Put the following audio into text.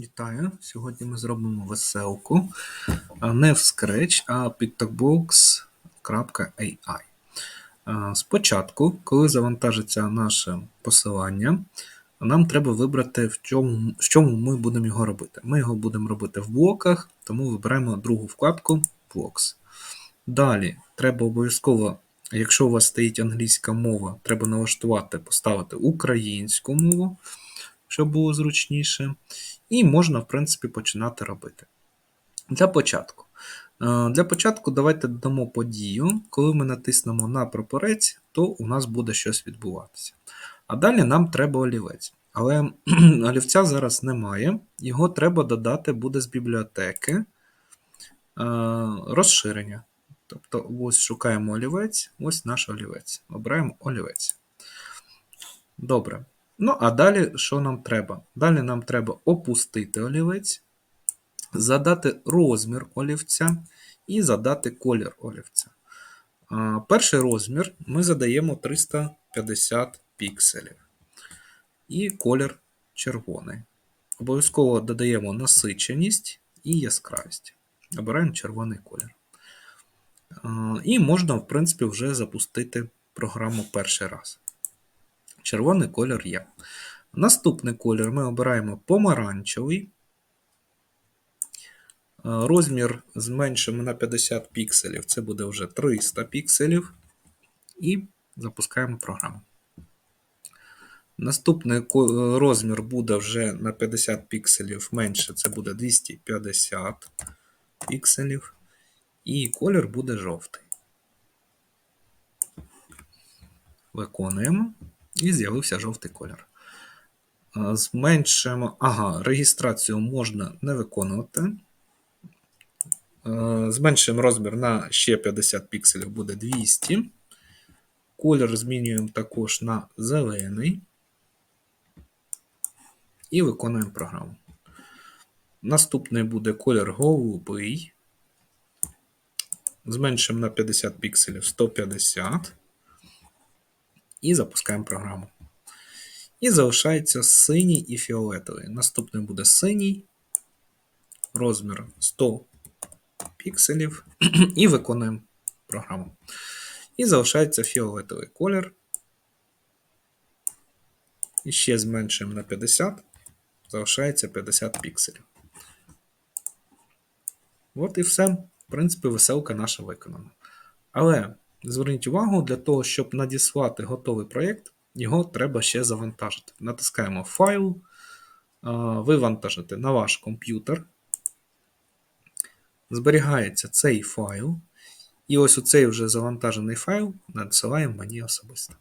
Вітаю! Сьогодні ми зробимо веселку не в Scratch, а pictobox.ai. А, Спочатку, коли завантажиться наше посилання, нам треба вибрати, в чому, в чому ми будемо його робити. Ми його будемо робити в блоках, тому вибираємо другу вкладку Blocks. Далі треба обов'язково, якщо у вас стоїть англійська мова, треба налаштувати, поставити українську мову, щоб було зручніше. І можна, в принципі, починати робити. Для початку. Е, Для початку давайте додамо подію. Коли ми натиснемо на прапорець, то у нас буде щось відбуватися. А далі нам треба олівець. Але олівця зараз немає, його треба додати буде з бібліотеки е, розширення. Тобто, ось шукаємо олівець, ось наш олівець. Обираємо олівець. Добре. Ну, а далі що нам треба? Далі нам треба опустити олівець, задати розмір олівця і задати колір олівця. Перший розмір ми задаємо 350 пікселів. І колір червоний. Обов'язково додаємо насиченість і яскравість. Обираємо червоний колір. І можна, в принципі, вже запустити програму перший раз. Червоний колір є. Наступний колір ми обираємо помаранчевий. Е, Розмір зменшимо на 50 пікселів, це буде вже 300 пікселів. І запускаємо програму. Наступний розмір буде вже на 50 пікселів менше, це буде 250 пікселів. І колір буде жовтий. Виконуємо. І з'явився жовтий колір. А, Зменшуємо. Ага, реєстрацію можна не виконувати. Е, Зменшуємо розмір на ще 50 пікселів, буде 200. Колір змінюємо також на зелений. І виконуємо програму. Наступний буде колір голубий. Зменшуємо на 50 пікселів 150. І запускаємо програму. І залишається синій і фіолетовий. Наступний буде синій, розмір 100 пікселів. І виконуємо програму. І залишається фіолетовий колір. І ще зменшуємо на 50, залишається 50 пікселів. От і все. В принципі, веселка наша виконана. Але зверніть увагу, для того, щоб надіслати готовий проєкт, його треба ще завантажити. Натискаємо файл, вивантажити на ваш комп'ютер. Зберігається цей файл. І ось оцей вже завантажений файл надсилаємо мені особисто.